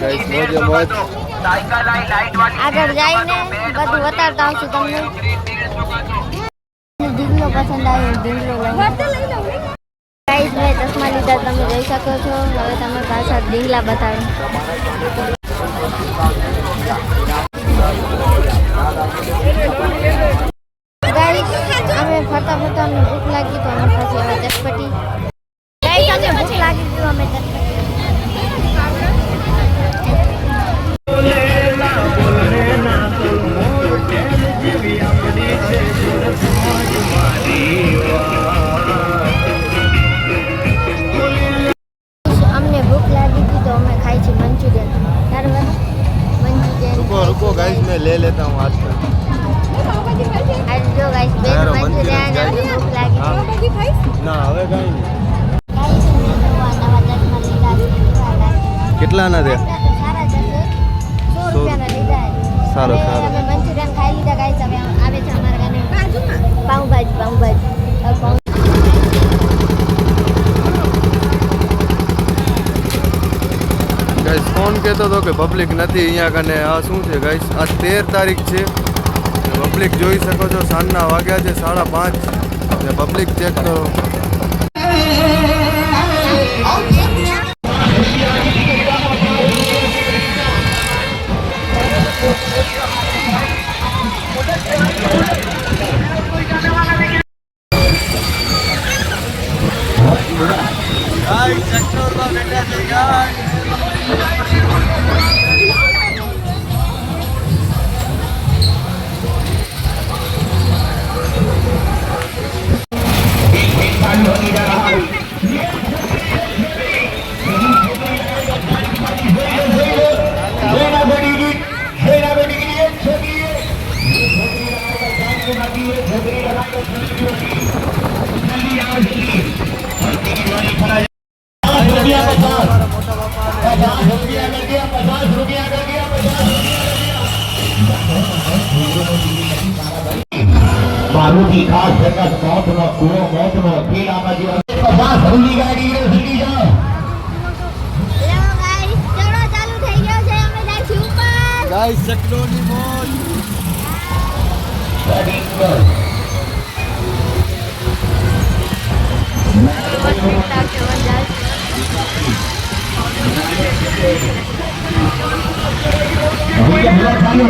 Guys મોજે મોજ આગળ જઈને બધું બતાવતા આવશું તમને. ઢીંગલો પસંદ આવ્યો લઈ ગાઈસ મેં ચશ્મા લીધા, તમે જોઈ શકો છો. હવે તમે પાછા ઢીંગલા બતાડો તો અમે ખાઈ છીએ મંચુરિયન. બરાબર મંચુરિયન. રૂકો રૂકો ગાઈસ મે લે લેતા હું હાથ પર આજ જો ગાઈસ બે મંચુરિયન અને ભૂખ લાગી છે. ના હવે કાઈ નહીં. કેટલાના થયા ગાઈસ ફોન કહેતો હતો કે પબ્લિક નથી અહીંયા કને, આ શું છે ગાઈસ આ તેર તારીખ છે. પબ્લિક જોઈ શકો છો, સાંજના વાગ્યા છે, સાડા પાંચ. ને પબ્લિક ચેક કરો. મારુતિ ખાસ જગત મોતનો કૂવો મોતનો ખેલામાં જે પચાસ હલ્લી ગાડી રે હલ્લી જા હેલો ગાઈસ ચલો ચાલુ થઈ ગયો છે અમે જાય છે ઉપર ગાઈસ ચકડોની મોજ ગાડી પર હવે કે હલા ચાલો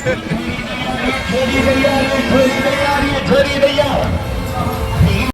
Pretty